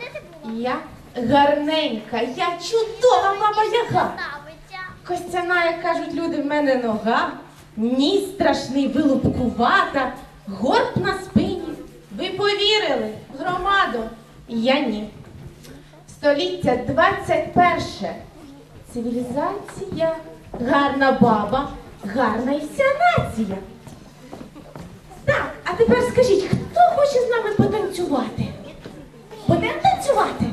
Де ти була? Я гарненька, я чудова баба яга. Костяна, як кажуть люди, в мене нога, ніс страшний, вилупкувата, горб на спині. Ви повірили, громаду? Я ні. Століття 21. Цивілізація, гарна баба, гарна і вся нація. Так, а тепер скажіть, хто хоче з нами потанцювати? Будемо танцювати?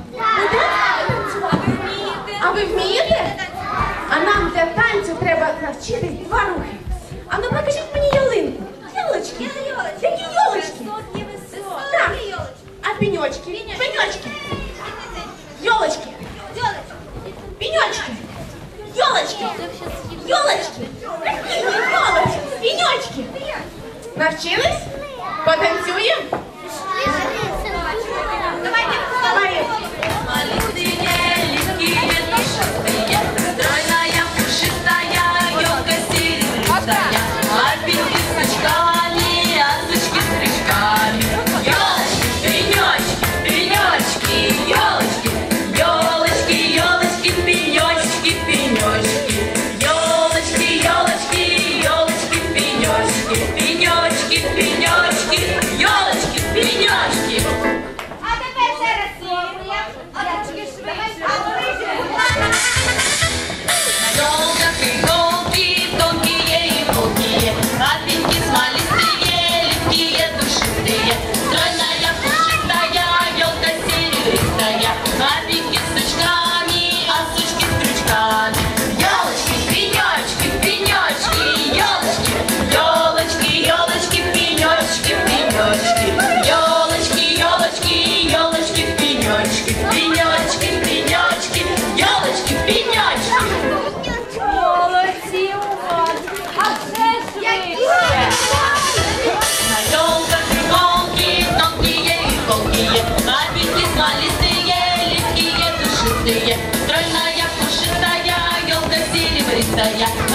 样。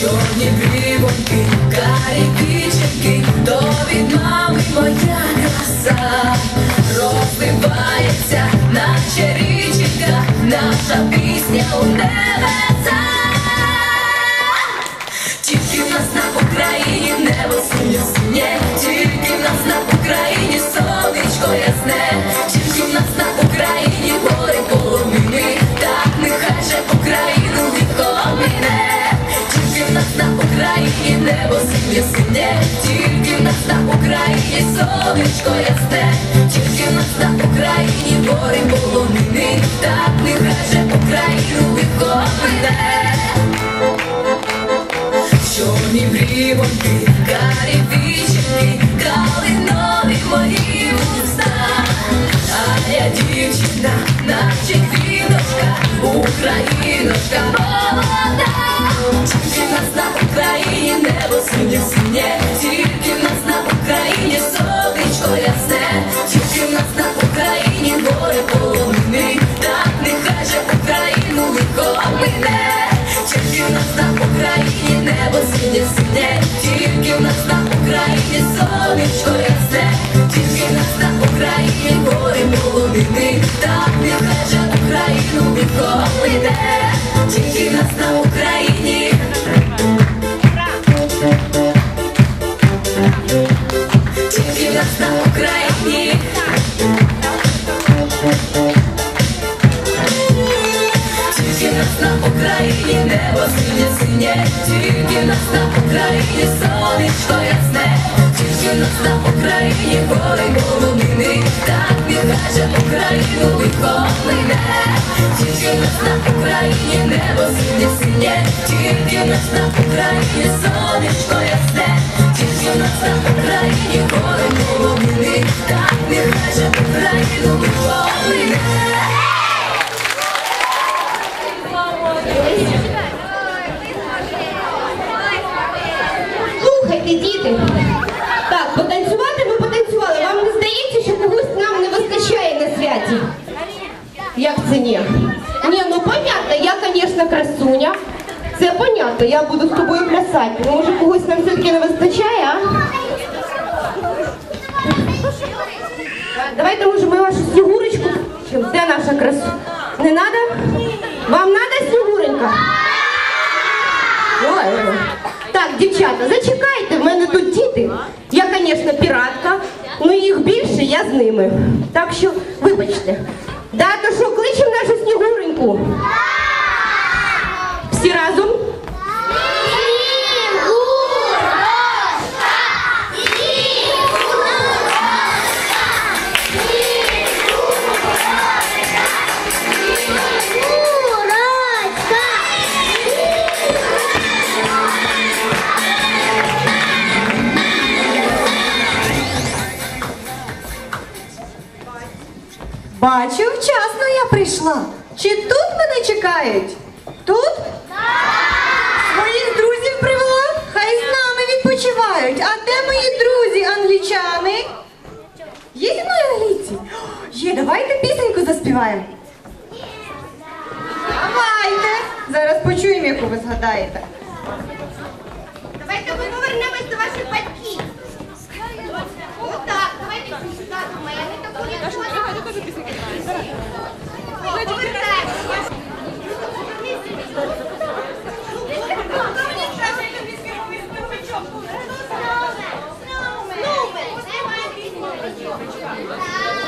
чорні бівоньки, карі киченьки, то від мами моя краса розвивається наче річенька, наша пісня у небеса. Тільки в нас на Україні небо синє тільки в нас на Україні сонечко ясне, тільки в нас на Україні. небо синє синє тільки в нас на Україні сонечко ясне, тільки в нас на Україні гори полонини, так нехай же Україну викопне. Чорні брівонки, карі віченки, калинові мої вуста, а я дівчина, наче квітка україночка молода. Тільки нас на Україні небо синє синє, тільки Україні Тільки нас на Україні небо синє синє Тільки нас на Україні сонечко ясне нас на Україні гори полонини Так нехай же Україну легко мине Тільки нас на Україні небо синє синє. Тільки в нас на Україні сонечко ясне. Тільки нас на Україні гори полонини Так нехай же Україну легко мине Слухайте, діти. Так, потанцювати ми потанцювали. Вам не здається, що когось нам не вистачає на святі? Як це ні? Ні, ну понятно, я, звісно, красуня. Це понятно, я буду з тобою плясати. Ну, може, когось нам все-таки не вистачає, а? Давайте, може, ми вашу снігурочку. Де наша красу? Не надо? Вам надо снігуренька? Так, дівчата, зачекайте, в мене тут діти. Я, звісно, піратка, але їх більше, я з ними. Так що, вибачте. Да, то що, кличемо нашу снігуреньку? Всі разом? Прийшла. Чи тут мене чекають? Тут? Своїх друзів привела? Хай з нами відпочивають. А де мої друзі, англічани? Є зі мною англійці? Є, давайте пісеньку заспіваємо. Давайте. Зараз почуємо, яку ви згадаєте. Давайте ми повернемось до ваших батьків. Отак, давайте сюди до мене. Таку Повертаємося.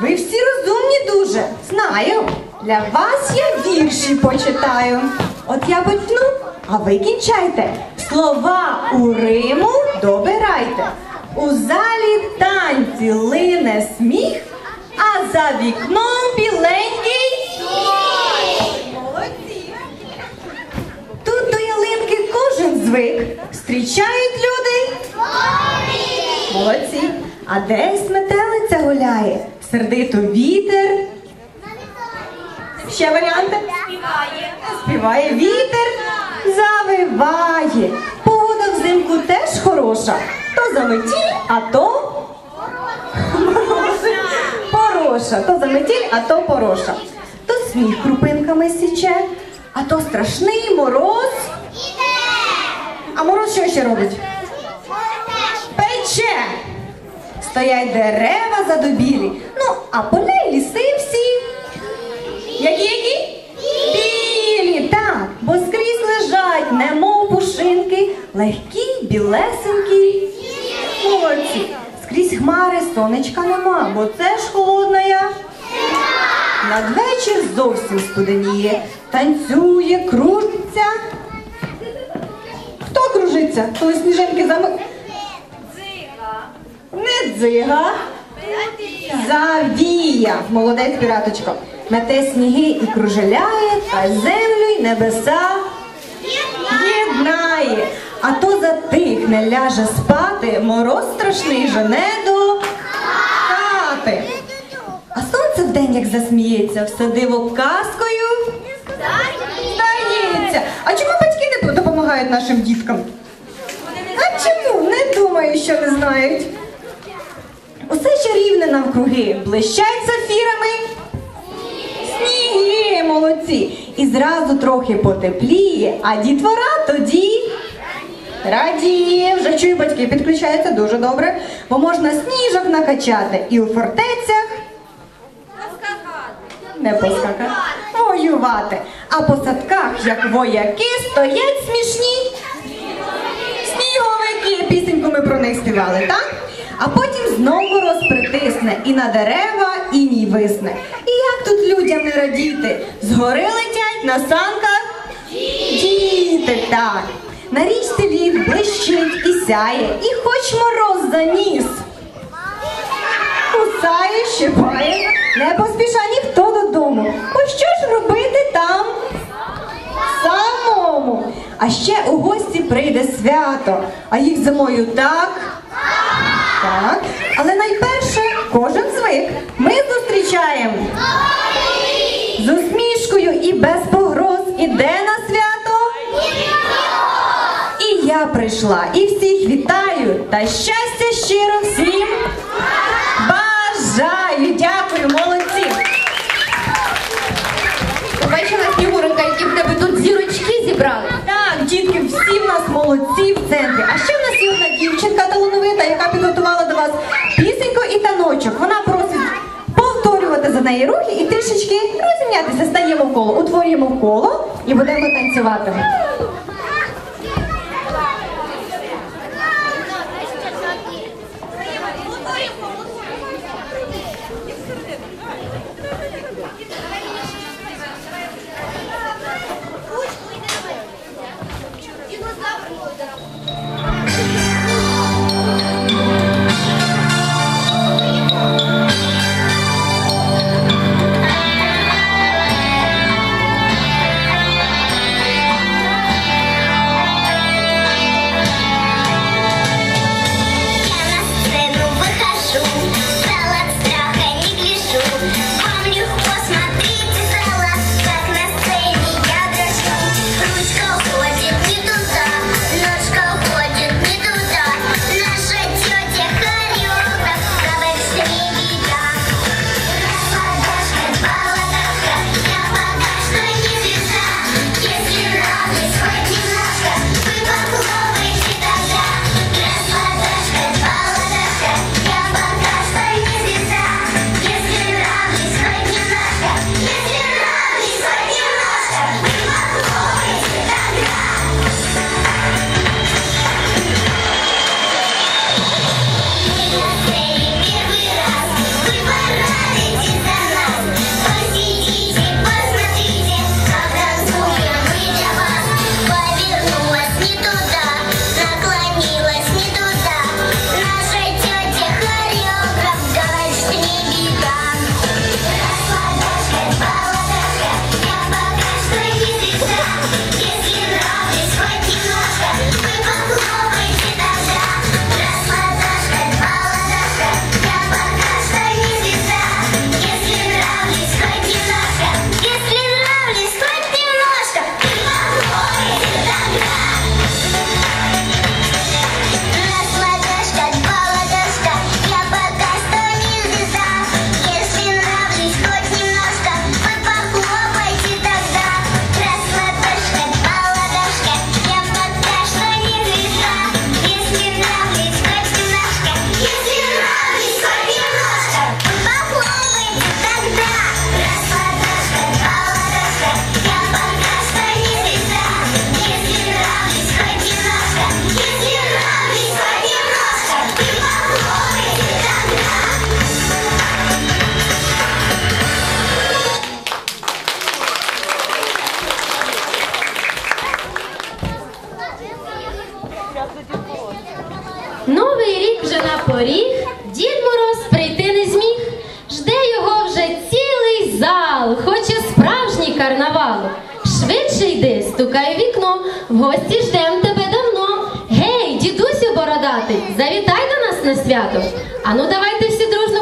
Ви всі розумні дуже. Знаю. Для вас я вірші почитаю. От я почну, а ви кінчайте. Слова у Риму добирайте. У залі танці лине сміх, а за вікном біленький. Молодці. Тут до ялинки кожен звик. Зустрічають люди. Молодці. А десь метелиця гуляє, сердито вітер. Ще варіанти? Співає. Співає вітер, завиває. Погода взимку теж хороша. То заметіль, а то пороша. То заметіль, а то пороша. То сміх крупинками січе, а то страшний мороз. А мороз що ще робить? Стоять дерева задубілі. Ну, а поля ліси всі. Які які? Білі, так, бо скрізь лежать, немов пушинки, легкі, білесенькі. Молодці. Скрізь хмари, сонечка нема, бо це ж холодна я. Надвечір зовсім студеніє, танцює, кружиться. Хто кружиться, коли сніжинки зами... Дзига. Завія. Молодець піраточко. Мете сніги і кружеляє, та землю й небеса єднає. А то затихне, ляже спати, мороз страшний жене до хати. А сонце вдень, як засміється, все диво казкою. Здається. А чому батьки не допомагають нашим діткам? А чому? Не думаю, що не знають. Усе чарівне навкруги, блищать сафірами. Сніги, молодці. І зразу трохи потепліє, а дітвора тоді радіє. Вже чую, батьки підключаються дуже добре, бо можна сніжок накачати і у фортецях не поскакати, воювати. А по садках, як вояки, стоять смішні сніговики. Пісеньку ми про них співали, так? А потім знову розпритисне і на дерева іній висне. І як тут людям не радіти? Згори летять на санках діти, так. На річці лід блищить і сяє, і хоч мороз заніс. Кусає, щипає, не поспіша ніхто додому. Бо що ж робити там? Самому. А ще у гості прийде свято, а їх зимою так. Так. Але найперше кожен звик. Ми зустрічаємо з усмішкою і без погроз. Іде на свято. І я прийшла, і всіх вітаю, та щастя щиро всім бажаю. Дякую, молодці. Побачила Снігуренька, які в тебе тут зірочки зібрали. Так, дітки, всі в нас молодці в центрі. А ще в нас є одна дівчинка талановита, яка підготувала до вас пісеньку і таночок. Вона просить повторювати за неї рухи і трішечки розім'ятися. Стаємо в коло, утворюємо в коло і будемо танцювати. Новий рік вже на поріг, Дід Мороз прийти не зміг. Жде його вже цілий зал, хоче справжній карнавал. Швидше йди, стукай вікно, в гості ждем тебе давно. Гей, дідусю бородатий, завітай до нас на свято. Ану, давайте всі друзі